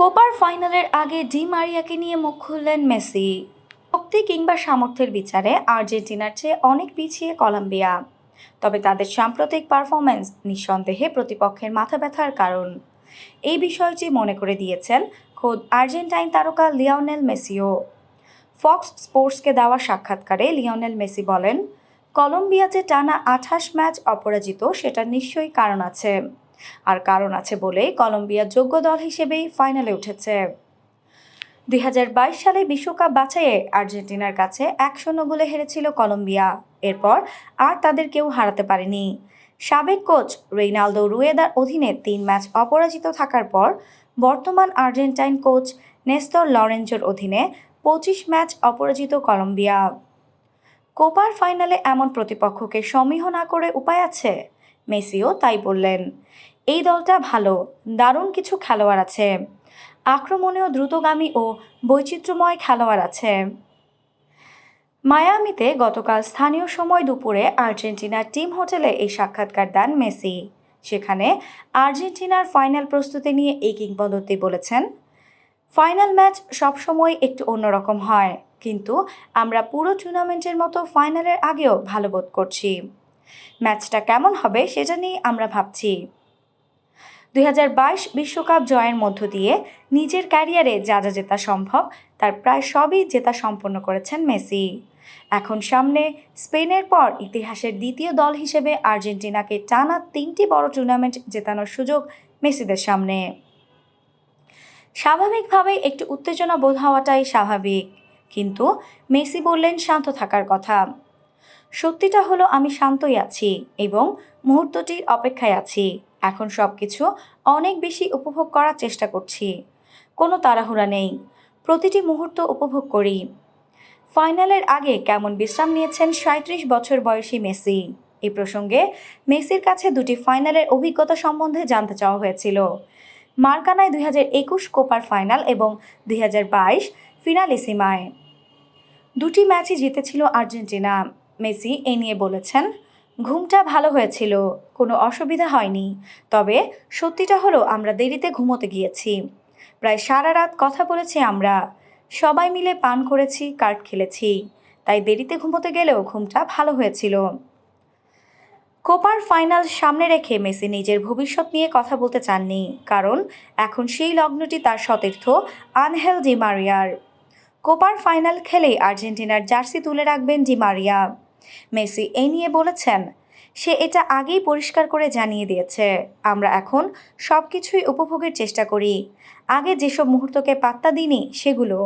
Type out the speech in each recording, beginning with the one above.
কোপার ফাইনালের আগে ডি মারিয়াকে নিয়ে মুখ খুললেন মেসি। শক্তি কিংবা সামর্থ্যের বিচারে আর্জেন্টিনার চেয়ে অনেক পিছিয়ে কলম্বিয়া। তবে তাদের সাম্প্রতিক পারফরম্যান্স নিঃসন্দেহে প্রতিপক্ষের মাথা ব্যথার কারণ। এই বিষয়টি মনে করে দিয়েছেন খোদ আর্জেন্টাইন তারকা লিওনেল মেসিও। ফক্স স্পোর্টসকে দেওয়া সাক্ষাৎকারে লিওনেল মেসি বলেন কলম্বিয়া যে টানা আঠাশ ম্যাচ অপরাজিত সেটা নিশ্চয়ই কারণ আছে। আর কারণ আছে বলেই কলম্বিয়া যোগ্য দল হিসেবেই ফাইনালে উঠেছে। দুই হাজার বাইশ সালে বিশ্বকাপ বাছাইয়ে আর্জেন্টিনার কাছে এক শূন্য গোলে হেরেছিল কলম্বিয়া। এরপর আর তাদের কেউ হারাতে পারেনি। সাবেক কোচ রেইনালদো রুয়েদার অধীনে তিন ম্যাচ অপরাজিত থাকার পর বর্তমান আর্জেন্টাইন কোচ নেস্তর লরেঞ্জোর অধীনে পঁচিশ ম্যাচ অপরাজিত কলম্বিয়া। কোপার ফাইনালে এমন প্রতিপক্ষকে সমীহ না করে উপায় আছে? মেসিও তাই বললেন। এই দলটা ভালো, দারুণ কিছু খেলোয়াড় আছে। আক্রমণেও দ্রুতগামী ও বৈচিত্র্যময় খেলোয়াড় আছে। মায়ামিতে গতকাল স্থানীয় সময় দুপুরে আর্জেন্টিনার টিম হোটেলে এই সাক্ষাৎকার দেন মেসি। সেখানে আর্জেন্টিনার ফাইনাল প্রস্তুতি নিয়ে এই কিংবদন্তি বলেছেন, ফাইনাল ম্যাচ সবসময় একটু অন্যরকম হয়, কিন্তু আমরা পুরো টুর্নামেন্টের মতো ফাইনালের আগেও ভালো বোধ করছি। ম্যাচটা কেমন হবে সেটা নিয়ে আমরা ভাবছি। দুই বিশ্বকাপ জয়ের মধ্য দিয়ে নিজের ক্যারিয়ারে যা যা জেতা সম্ভব, তার প্রায় সবই জেতা সম্পন্ন করেছেন মেসি। এখন সামনে স্পেনের পর ইতিহাসের দ্বিতীয় দল হিসেবে আর্জেন্টিনাকে টানা তিনটি বড় টুর্নামেন্ট জেতানোর সুযোগ মেসিদের সামনে। স্বাভাবিকভাবেই একটু উত্তেজনা বোধ হওয়াটাই স্বাভাবিক, কিন্তু মেসি বললেন শান্ত থাকার কথা। সত্যিটা হলো আমি শান্তই আছি এবং মুহূর্তটির অপেক্ষায় আছি। এখন সব কিছু অনেক বেশি উপভোগ করার চেষ্টা করছি। কোনো তাড়াহুড়া নেই। প্রতিটি মুহূর্ত উপভোগ করি। ফাইনালের আগে কেমন বিশ্রাম নিয়েছেন সাঁত্রিশ বছর বয়সী মেসি? এই প্রসঙ্গে মেসির কাছে দুটি ফাইনালের অভিজ্ঞতা সম্বন্ধে জানতে চাওয়া হয়েছিল। মার্কানায় দুই হাজার একুশ কোপার ফাইনাল এবং দুই হাজার বাইশ ফিনালিসিমায়। দুটি ম্যাচই জিতেছিল আর্জেন্টিনা। মেসি এ নিয়ে বলেছেন ঘুমটা ভালো হয়েছিল, কোনো অসুবিধা হয়নি। তবে সত্যিটা হলো, আমরা দেরিতে ঘুমোতে গিয়েছি। প্রায় সারা রাত কথা বলেছি আমরা। সবাই মিলে পান করেছি, কার্ড খেলেছি। তাই দেরিতে ঘুমোতে গেলেও ঘুমটা ভালো হয়েছিল। কোপার ফাইনাল সামনে রেখে মেসি নিজের ভবিষ্যৎ নিয়ে কথা বলতে চাননি, কারণ এখন সেই লগ্নটি তার সতীর্থ আনহেল ডি মারিয়ার কোপার ফাইনাল খেলেই আর্জেন্টিনার জার্সি তুলে রাখবেন ডি মারিয়া মেসি এই নিয়ে বলেছেন, সে এটা আগেই পরিষ্কার করে জানিয়ে দিয়েছে। আমরা এখন সব কিছুই উপভোগের চেষ্টা করি। আগে যেসব মুহূর্তকে পাত্তা দিইনি, সেগুলো।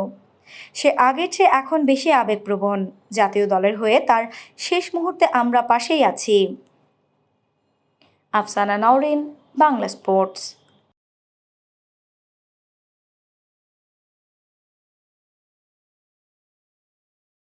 সে আগের চেয়ে এখন বেশি আবেগপ্রবণ। জাতীয় দলের হয়ে তার শেষ মুহূর্তে আমরা পাশেই আছি। আফসানা নওরিন, বাংলা স্পোর্টস।